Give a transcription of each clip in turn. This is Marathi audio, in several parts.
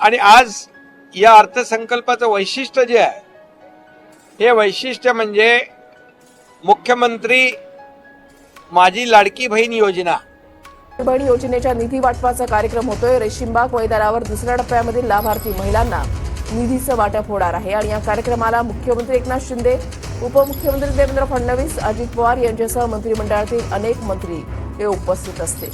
आणि आज या अर्थसंकल्पाचं वैशिष्ट्य जे आहे हे वैशिष्ट्य म्हणजे मुख्यमंत्री माझी लाडकी बहीण योजना. बहीण योजनेच्या निधी वाटपाचा कार्यक्रम होतोय. रेशीमबाग मैदानावर दुसऱ्या टप्प्यामधील लाभार्थी महिलांना निधीचं वाटप होणार आहे. आणि या कार्यक्रमाला मुख्यमंत्री एकनाथ शिंदे उपमुख्यमंत्री देवेंद्र फडणवीस अजित पवार यांच्यासह मंत्रिमंडळातील अनेक मंत्री हे उपस्थित असतील.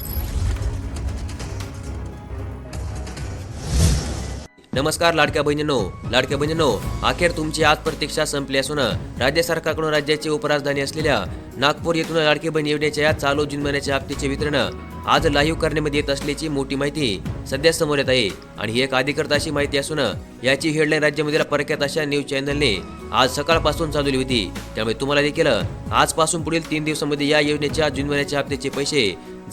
नमस्कार लाडक्या बहिणींनो लाडक्या बहिणींनो अखेर तुमची आज प्रतीक्षा संपली असून राज्य सरकारकडून राज्याची उपराजधानी असलेल्या नागपूर येथून लाडकी बहीण योजनेच्या या चालू जून महिन्याच्या हप्त्याचे वितरण आज लाईव्ह करण्यामध्ये येत असल्याची मोठी माहिती सध्या समोर येत आहे. आणि ही एक अधिकृत अशी माहिती असून याची हेडलाईन राज्यामधील परक्यात अशा न्यूज चॅनलने आज सकाळपासून चालवली होती. त्यामुळे तुम्हाला देखील आजपासून पुढील तीन दिवसांमध्ये या योजनेच्या जून महिन्याच्या हप्त्याचे पैसे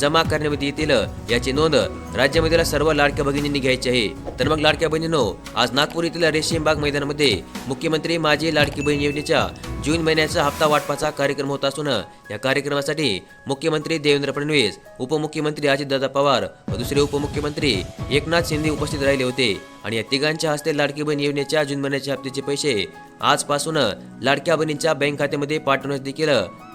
जमा करण्यामध्ये येतील. याची नोंद राज्यामधील सर्व लाडक्या भगिनींनी घ्यायची आहे. तर मग लाडक्या बहिणींनो आज नागपूर येथील रेशीमबाग मैदानामध्ये मुख्यमंत्री माझी लाडकी बहीण योजनेच्या जून महिन्याचा हप्ता वाटपाचा कार्यक्रम होत असून या कार्यक्रमासाठी मुख्यमंत्री देवेंद्र फडणवीस उपमुख्यमंत्री अजितदादा पवार व दुसरे उपमुख्यमंत्री एकनाथ शिंदे उपस्थित राहिले होते. आणि या तिघांच्या हस्ते लाडकी बहीण योजनेच्या जून महिन्याच्या हप्त्याचे पैसे आजपासून लाडक्या बहिणींच्या बँक खात्यामध्ये पाठवण्यास देखील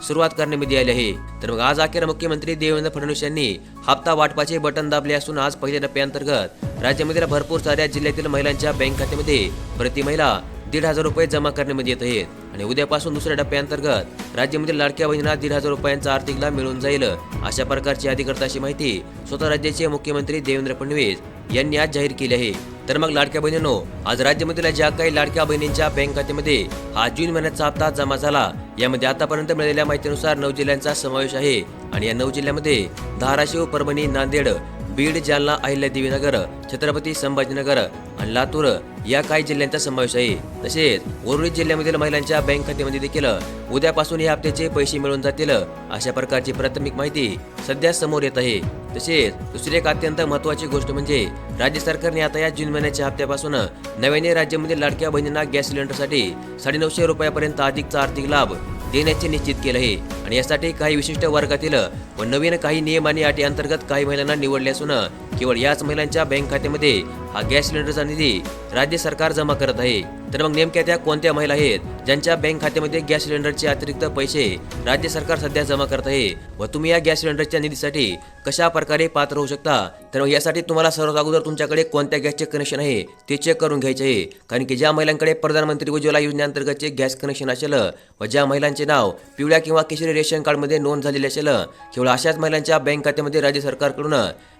सुरुवात करण्यामध्ये आली आहे. तर मग आज अखेर मुख्यमंत्री देवेंद्र फडणवीस यांनी हप्ता वाटपाचे बटन दाबले असून आज पहिल्या टप्प्याअंतर्गत राज्यामधील भरपूर साऱ्या जिल्ह्यातील महिलांच्या बँक खात्यामध्ये प्रति महिला दीड हजार रुपये जमा करण्यामध्ये येत आहेत. आणि उद्यापासून दुसऱ्या टप्प्याअंतर्गत राज्यामधील लाडक्या बहिणींना दीड हजार रुपयांचा आर्थिक लाभ मिळून जाईल. अशा प्रकारची अधिकृताची माहिती स्वतः राज्याचे मुख्यमंत्री देवेंद्र फडणवीस यांनी आज जाहीर केली आहे. तर मग लाडक्या बहिणींनो आज राज्यामधील ज्या काही लाडक्या बहिणींच्या बँक खात्यामध्ये हा जून महिन्याचा हप्ता जमा झाला यामध्ये आतापर्यंत मिळालेल्या माहितीनुसार नऊ जिल्ह्यांचा समावेश आहे. आणि या नऊ जिल्ह्यामध्ये धाराशिव परभणी नांदेड बीड जालना अहिल्यादेवीनगर छत्रपती संभाजीनगर आणि लातूर या काही जिल्ह्यांचा समावेश आहे. तसेच उर्वरित जिल्ह्यामधील महिलांच्या बँक खात्यामध्ये देखील उद्यापासून या हप्त्याचे पैसे मिळून जातील अशा प्रकारची प्राथमिक माहिती सध्या समोर येत आहे. तसेच दुसरी एक अत्यंत महत्वाची गोष्ट म्हणजे राज्य सरकारने आता या जून महिन्याच्या हप्त्यापासून नव्याने राज्यामधील लाडक्या बहिणींना गॅस सिलेंडरसाठी साडेनऊशे रुपयापर्यंत अधिकचा आर्थिक लाभ देण्याचे निश्चित केलं आहे. आणि यासाठी काही विशिष्ट वर्गातील व नवीन काही नियम आणि अटी अंतर्गत काही महिलांना निवडले असून केवळ याच महिलांच्या बँक खात्यामध्ये हा गॅस सिलेंडरचा निधी राज्य सरकार जमा करत आहे. तर मग नेमक्या त्या कोणत्या महिला आहेत ज्यांच्या बँक खात्यामध्ये गॅस सिलेंडरचे अतिरिक्त पैसे राज्य सरकार सध्या जमा करत आहे व तुम्ही या गॅस सिलेंडरच्या निधीसाठी कशा प्रकारे पात्र होऊ शकता? तर मग यासाठी तुम्हाला सर्वात अगोदर तुमच्याकडे कोणत्या गॅसचे कनेक्शन आहे ते चेक करून घ्यायचे आहे. कारण की ज्या महिलांकडे प्रधानमंत्री उज्ज्वला योजनेअंतर्गतचे गॅस कनेक्शन असेल व ज्या महिलांचे नाव पिवळ्या किंवा केशरी रेशन कार्डमध्ये नोंद झालेले असेल केवळ अशाच महिलांच्या बँक खात्यामध्ये राज्य सरकारकडून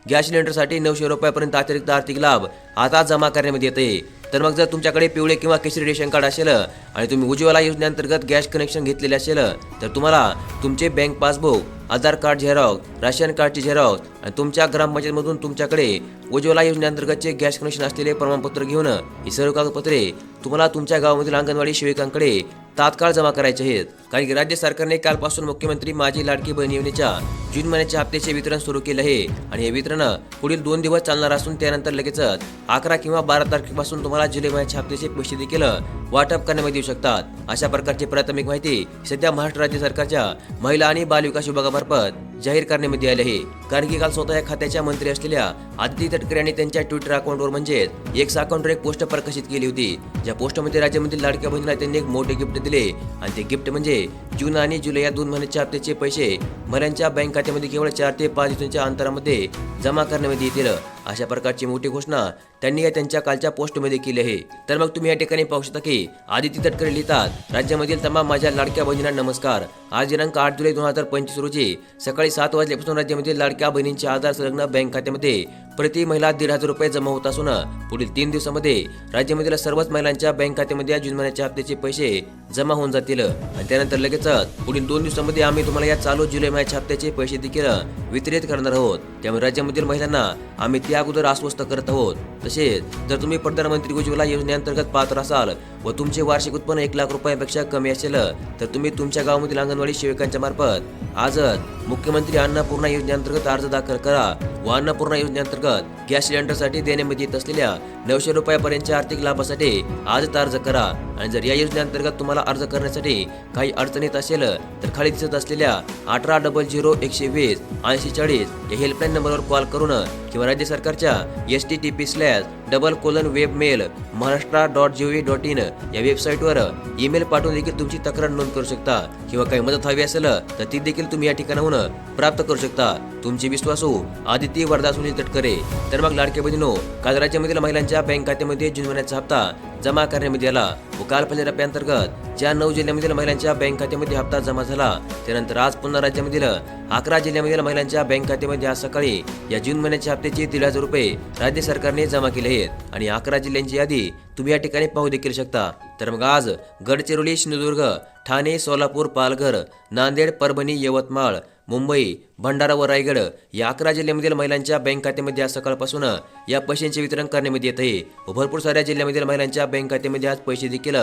गॅस सिलेंडरसाठी नऊशे रुपयापर्यंत अतिरिक्त आर्थिक लाभ आता जमा करण्यामध्ये येते. तर मग जर तुमच्याकडे पिवळे किंवा केशरी रेशन कार्ड असेल आणि तुम्ही उज्ज्वला योजनेअंतर्गत गॅस कनेक्शन घेतलेले असेल तर तुम्हाला तुमचे bank passbook Aadhaar card xerox ration कार्डची झेरॉक्स आणि तुमच्या ग्रामपंचायतमधून तुमच्याकडे उज्ज्वला योजनेअंतर्गतचे गॅस कनेक्शन असलेले प्रमाणपत्र घेऊन ही सर्व कागदपत्रे तुम्हाला तुमच्या गावामधील अंगणवाडी सेविकांकडे तात्काळ जमा करायचे आहेत. कारण की राज्य सरकारने कालपासून मुख्यमंत्री माझी लाडकी बहीण योजनेच्या जून महिन्याच्या हप्त्याचे वितरण सुरू केले आहे आणि हे वितरण पुढील दोन दिवस चालणार असून त्यानंतर लगेचच अकरा किंवा बारा तारखेपासून तुम्हाला जुलै महिन्याच्या हप्त्याचे पैसे देखील वाटप करण्यामध्ये येऊ शकतात. अशा प्रकारची प्राथमिक माहिती सध्या महाराष्ट्र राज्य सरकारच्या महिला आणि बालविकास विभागामार्फत जाहीर करण्यामध्ये आले आहे. कारण की काल स्वतः या खात्याच्या मंत्री असलेल्या आदिती तटकरे यांनी त्यांच्या ट्विटर अकाउंटवर म्हणजेच एक्स अकाउंटवर एक पोस्ट प्रकाशित केली होती. ज्या पोस्टमध्ये राज्यामधील लाडक्या बहिणीला त्यांनी एक मोठे गिफ्ट दिले. आणि ते गिफ्ट म्हणजे जून आणि जुलै या दोन महिन्याच्या हप्त्याचे पैसे मऱ्यांच्या बँक खात्यामध्ये केवळ चार ते पाच दिवसांच्या अंतरामध्ये जमा करण्यामध्ये येतील. अशा प्रकारची मोठी घोषणा त्यांनी या त्यांच्या कालच्या पोस्टमध्ये केली आहे. तर मग तुम्ही या ठिकाणी पाहू शकता की आदिती तटकरे लिहितात राज्यामधील तमाम माझ्या लाडक्या बहिणींना नमस्कार. आज दिनांक आठ जुलै दोन हजार पंचवीस रोजी सकाळी सात वाजल्यापासून राज्यामध्ये लाडक्या बहिणींच्या आधार संलग्न बँक खात्यामध्ये प्रति महिला दीड हजार रुपये जमा होत असून पुढील तीन दिवसामध्ये राज्यामधील सर्वच महिलांच्या बँक खात्यामध्ये या जून महिन्याच्या हप्त्याचे पैसे जमा होऊन जातील. आणि त्यानंतर लगेचच पुढील दोन दिवसामध्ये आम्ही तुम्हाला या चालू जुलै महिन्याच्या हप्त्याचे पैसे देखील वितरित करणार आहोत. त्यामुळे राज्यामधील महिलांना आम्ही त्या अगोदर आश्वस्त करत आहोत. तसेच जर तुम्ही प्रधानमंत्री उज्ज्वला योजनेअंतर्गत पात्र असाल व तुमचे वार्षिक उत्पन्न एक लाख रुपयापेक्षा कमी असेल तर तुम्ही तुमच्या गावामधील अंगणवाडी सेविकांच्या मार्फत आजच मुख्यमंत्री अन्नपूर्णा योजनेअंतर्गत अर्ज दाखल करा व अन्नपूर्णा योजनेअंतर्गत अंतर्गत गॅस सिलेंडरसाठी देण्यामध्ये येत असलेल्या नऊशे रुपयापर्यंतच्या आर्थिक लाभासाठी आजच अर्ज करा. आणि जर या योजनेअंतर्गत तुम्हाला अर्ज करण्यासाठी काही अडचण येत असेल तर खाली दिसत असलेल्या अठरा डबल झिरो एकशे वीस ऐंशी चाळीस या हेल्पलाईन नंबरवर कॉल करून किंवा राज्य सरकारच्या S T T P slash double colon web mail Maharashtra dot G dot in या वेबसाईटवर ईमेल पाठवून देखील तुमची तक्रार नोंद करू शकता. किंवा काही मदत हवी असेल तर ती देखील तुम्ही या ठिकाणाहून प्राप्त करू शकता. तुमची विश्वासू हो, आदित्य वरदा सुनील तटकरे. तर मग लाडके बहिणीनो काल राज्यामधील महिलांच्या बँक खात्यामध्ये जून महिन्याचा हप्ता जमा करण्यामध्ये आला. व काल पहिल्या टप्प्याअंतर्गत ज्या नऊ जिल्ह्यामधील महिलांच्या बँक खात्यामध्ये हप्ता जमा झाला त्यानंतर आज पुन्हा राज्यामधील अकरा जिल्ह्यामधील महिलांच्या बँक खात्यामध्ये आज सकाळी या जून महिन्याच्या हप्त्याचे दीड हजार रुपये राज्य सरकारने जमा केले आहेत. आणि अकरा जिल्ह्यांची यादी तुम्ही या ठिकाणी पाहू देखील शकता. तर मग आज गडचिरोली सिंधुदुर्ग ठाणे सोलापूर पालघर नांदेड परभणी यवतमाळ मुंबई भंडारा व रायगड या अकरा जिल्ह्यामधील महिलांच्या बँक खात्यामध्ये आज सकाळपासून या पैशांचे वितरण करण्यामध्ये येत आहे. भरपूर साऱ्या जिल्ह्यामधील महिलांच्या बँक खात्यामध्ये आज पैसे देखील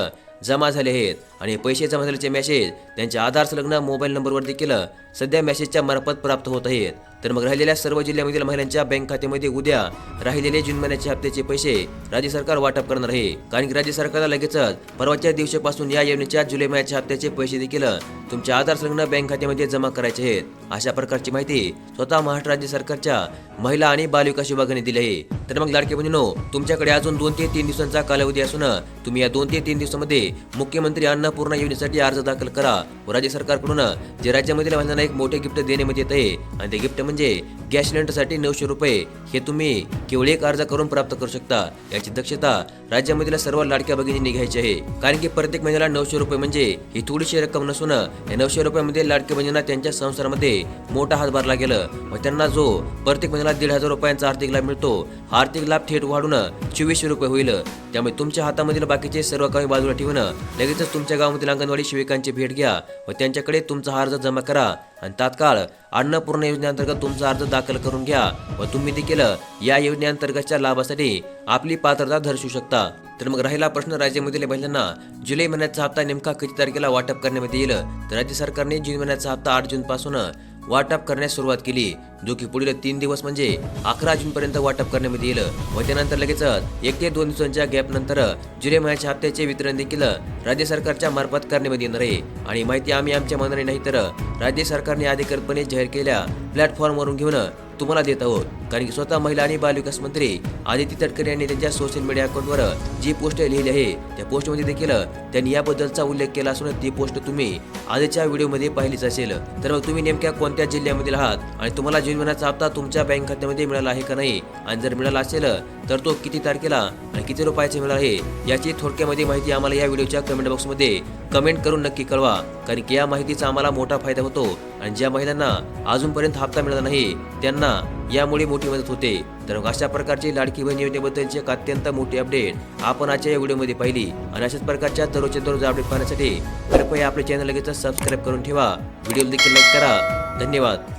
जमा झाले आहेत. आणि पैसे जमा झाल्याचे मेसेज त्यांच्या आधार संलग्न मोबाईल नंबरवर देखील सध्या मेसेजच्या मार्फत प्राप्त होत आहेत. तर मग राहिलेल्या सर्व जिल्ह्यामधील महिलांच्या बँक खात्यामध्ये उद्या राहिलेले जून महिन्याचे हप्त्याचे पैसे राज्य सरकार वाटप करणार आहे. कारण की राज्य सरकारला लगेचच परवाच्या दिवशीपासून या योजनेच्या जुलै महिन्याच्या हप्त्याचे पैसे देखील तुमच्या आधार संलग्न बँक खात्यामध्ये जमा करायचे आहेत. अशा प्रकारची माहिती स्वतः महाराष्ट्र राज्य सरकारच्या महिला आणि बालविकास विभागाने दिली आहे. तर मग लाडके बहिणीनो तुमच्याकडे अजून दोन ते तीन दिवसांचा कालावधी असून तुम्ही या दोन ते तीन दिवसामध्ये मुख्यमंत्री अन्नपूर्णा योजनेसाठी अर्ज दाखल करा व राज्य सरकारकडून जे राज्यामधील महिलांना एक मोठे गिफ्ट देण्यात येत आहे आणि ते गिफ्ट म्हणजे गॅस सिलेंडरसाठी नऊशे रुपये हे तुम्ही केवळ एक अर्ज करून प्राप्त करू शकता. याची दक्षता राज्यामधील सर्व लाडक्या भगिनींनी घ्यायची आहे. कारण की प्रत्येक महिन्याला नऊशे रुपये म्हणजे ही थोडीशी रक्कम नसून या नऊशे रुपयामध्ये लाडक्या बहिणींना त्यांच्या संसारामध्ये मोठा हातभार लागेल व त्यांना जो प्रत्येक महिन्याला दीड हजार रुपयांचा आर्थिक लाभ मिळतो हा आर्थिक लाभ थेट वाढून चोवीसशे रुपये होईल. त्यामुळे तुमच्या हातामधील बाकीचे सर्व काही बाजूला ठेवून लगेचच तुमच्या गावामधील अंगणवाडी सेविकांची भेट घ्या व त्यांच्याकडे तुमचा हा अर्ज जमा करा. आणि तात्काळ अन्नपूर्ण योजनेअंतर्गत तुमचा अर्ज दाखल करून घ्या व तुम्ही देखील या योजनेअंतर्गतच्या लाभासाठी आपली पात्रता दर्शवू शकता. तर मग राहिला प्रश्न राज्यामधील महिलांना जुलै महिन्याचा हप्ता नेमका किती तारखेला वाटप करण्यामध्ये येईल? तर राज्य सरकारने जून महिन्याचा हप्ता आठ जून पासून वाटप करण्यास सुरुवात केली जो की पुढील तीन दिवस म्हणजे अकरा जून पर्यंत वाटप करण्यामध्ये येईल. व त्यानंतर लगेचच एक ते दोन दिवसांच्या गॅप नंतर जुलै महिन्याच्या हप्त्याचे वितरण देखील राज्य सरकारच्या मार्फत करण्यामध्ये येणार आहे. आणि माहिती आम्ही आमच्या मनाने नाही तर राज्य सरकारने अधिकृतपणे जाहीर केलेल्या प्लॅटफॉर्मवरून घेऊन तुम्हाला देत आहोत. कारण की स्वतः महिला आणि बालविकास मंत्री आदित्य तटकरे यांनी त्यांच्या सोशल मीडिया अकाउंटवर जी पोस्ट लिहिली आहे त्या पोस्टमध्ये देखील त्यांनी याबद्दलचा उल्लेख केला असून ती पोस्ट तुम्ही आजच्या व्हिडिओमध्ये पाहिलीच असेल. तर मग तुम्ही नेमक्या कोणत्या जिल्ह्यामधील आहात आणि तुम्हाला जून महिन्याचा हप्ता तुमच्या बँक खात्यामध्ये मिळाला आहे का नाही? आणि जर मिळाला असेल तर तो किती तारखेला आणि किती रुपयाचे मिळणार आहे याची थोडक्यामध्ये माहिती आम्हाला या व्हिडिओच्या कमेंट बॉक्समध्ये कमेंट करून नक्की कळवा. कारण की या माहितीचा आम्हाला मोठा फायदा होतो आणि ज्या महिलांना अजूनपर्यंत हप्ता मिळाला नाही त्यांना यामुळे मोठी मदत होते. तर अशा प्रकारची लाडकी बहीण योजनेबद्दलची एक अत्यंत मोठी अपडेट आपण आजच्या या व्हिडिओमध्ये पाहिली. आणि अशाच प्रकारच्या दररोजच्या दररोज अपडेट पाहण्यासाठी कृपया आपले चॅनल लगेच सबस्क्राईब करून ठेवा. व्हिडिओ देखील लाईक करा. धन्यवाद.